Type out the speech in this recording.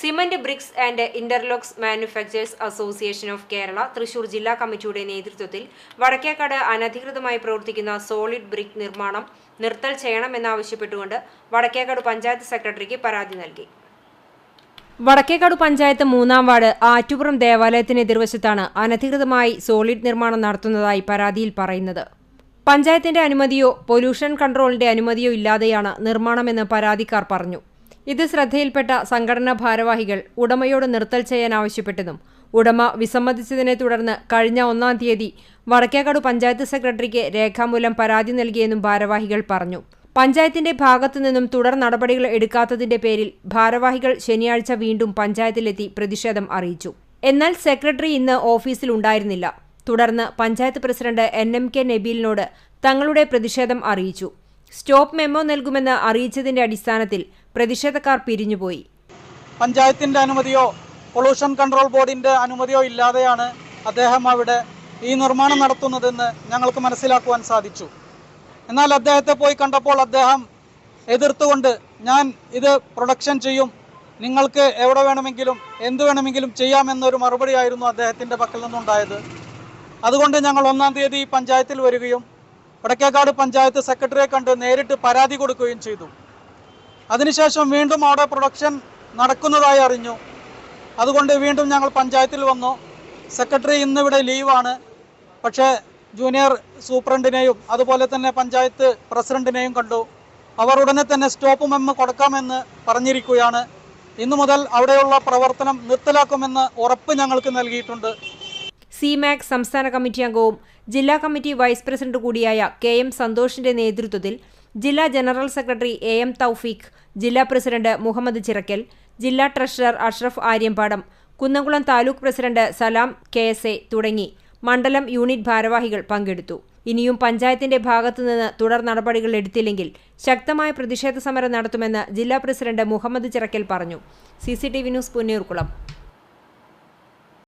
Cement bricks and interlocks manufacturers association of Kerala Thrissur ജില്ലാ കമ്മിറ്റിയുടെ നേതൃത്വത്തിൽ വടക്കേക്കാട് അനധികൃതമായി പ്രവർത്തിക്കുന്ന സോളിഡ് ബ്രിക് നിർമ്മാണം നിർത്തൽ ചെയ്യണമെന്നാവശ്യപ്പെട്ടുകൊണ്ട് വടക്കേക്കാട് പഞ്ചായത്ത് സെക്രട്ടറിക്ക് പരാതി നൽകി. വടക്കേക്കാട് പഞ്ചായത്ത് മൂന്നാം വാർഡ് ആറ്റുപുറം ദേവാലയത്തിന് എതിർവശത്താണ് അനധികൃതമായി സോളിഡ് നിർമ്മാണം നടത്തുന്നതായി പരാതിയിൽ പറയുന്നത്. പഞ്ചായത്തിന്റെ അനുമതിയോ പൊല്യൂഷൻ കൺട്രോളിന്റെ അനുമതിയോ ഇല്ലാതെയാണ് നിർമ്മാണമെന്ന് പരാതിക്കാർ പറഞ്ഞു. ഇത് ശ്രദ്ധയിൽപ്പെട്ട സംഘടനാ ഭാരവാഹികൾ ഉടമയോട് നിർത്തൽ ചെയ്യാൻ ആവശ്യപ്പെട്ടതും ഉടമ വിസമ്മതിച്ചതിനെ തുടർന്ന് കഴിഞ്ഞ ഒന്നാം തീയതി വടക്കേക്കാട് പഞ്ചായത്ത് സെക്രട്ടറിക്ക് രേഖാമൂലം പരാതി നൽകിയെന്നും ഭാരവാഹികൾ പറഞ്ഞു. പഞ്ചായത്തിന്റെ ഭാഗത്തു നിന്നും തുടർ നടപടികൾ എടുക്കാത്തതിന്റെ പേരിൽ ഭാരവാഹികൾ ശനിയാഴ്ച വീണ്ടും പഞ്ചായത്തിലെത്തി പ്രതിഷേധം അറിയിച്ചു. എന്നാൽ സെക്രട്ടറി ഇന്ന് ഓഫീസിൽ ഉണ്ടായിരുന്നില്ല. തുടർന്ന് panchayat president N M K നബീലിനോട് തങ്ങളുടെ പ്രതിഷേധം അറിയിച്ചു. സ്റ്റോപ്പ് മെമ്മോ നൽകുമെന്ന് അറിയിച്ചതിന്റെ അടിസ്ഥാനത്തിൽ പ്രതിഷേധക്കാർ പിരിഞ്ഞുപോയി. പഞ്ചായത്തിന്റെ അനുമതിയോ പൊള്യൂഷൻ കൺട്രോൾ ബോർഡിന്റെ അനുമതിയോ ഇല്ലാതെയാണ് അദ്ദേഹം അവിടെ ഈ നിർമ്മാണം നടത്തുന്നതെന്ന് ഞങ്ങൾക്ക് മനസ്സിലാക്കുവാൻ സാധിച്ചു. എന്നാൽ അദ്ദേഹത്തെ പോയി കണ്ടപ്പോൾ അദ്ദേഹം എതിർത്തുകൊണ്ട് ഞാൻ ഇത് പ്രൊഡക്ഷൻ ചെയ്യും നിങ്ങൾക്ക് എവിടെ വേണമെങ്കിലും എന്ത് വേണമെങ്കിലും ചെയ്യാമെന്നൊരു മറുപടിയായിരുന്നു അദ്ദേഹത്തിന്റെ പക്കൽ നിന്നുണ്ടായത്. അതുകൊണ്ട് ഞങ്ങൾ ഒന്നാം തീയതി പഞ്ചായത്തിൽ വരികയും വടക്കേക്കാട് പഞ്ചായത്ത് സെക്രട്ടറിയെ കണ്ട് നേരിട്ട് പരാതി കൊടുക്കുകയും ചെയ്തു. അതിനുശേഷം വീണ്ടും അവിടെ പ്രൊഡക്ഷൻ നടക്കുന്നതായി അറിഞ്ഞു. അതുകൊണ്ട് വീണ്ടും ഞങ്ങൾ പഞ്ചായത്തിൽ വന്നു. സെക്രട്ടറി ഇന്നിവിടെ ലീവാണ്. പക്ഷേ ജൂനിയർ സൂപ്രണ്ടിനെയും അതുപോലെ തന്നെ പഞ്ചായത്ത് പ്രസിഡന്റിനെയും കണ്ടു. അവർ ഉടനെ തന്നെ സ്റ്റോപ്പ് മെമ്മ് കൊടുക്കാമെന്ന് പറഞ്ഞിരിക്കുകയാണ്. ഇന്നു മുതൽ അവിടെയുള്ള പ്രവർത്തനം നിർത്തലാക്കുമെന്ന് ഉറപ്പ് ഞങ്ങൾക്ക് നൽകിയിട്ടുണ്ട്. സിമാക് സംസ്ഥാന കമ്മിറ്റി അംഗവും ജില്ലാ കമ്മിറ്റി വൈസ് പ്രസിഡന്റ് കൂടിയായ കെ എം സന്തോഷിന്റെ നേതൃത്വത്തിൽ ജില്ലാ general secretary A M Thoufeeq ജില്ലാ പ്രസിഡന്റ് മുഹമ്മദ് ചിറക്കൽ ജില്ലാ treasurer Ashraf Aryampadam Kunnamkulam taluk president Salam K S A തുടങ്ങി മണ്ഡലം യൂണിറ്റ് ഭാരവാഹികൾ പങ്കെടുത്തു. ഇനിയും പഞ്ചായത്തിന്റെ ഭാഗത്തുനിന്ന് തുടർ നടപടികൾ എടുത്തില്ലെങ്കിൽ ശക്തമായ പ്രതിഷേധ സമരം നടത്തുമെന്ന് ജില്ലാ പ്രസിഡന്റ് മുഹമ്മദ് ചിറക്കൽ പറഞ്ഞു. C news Punnayurkulam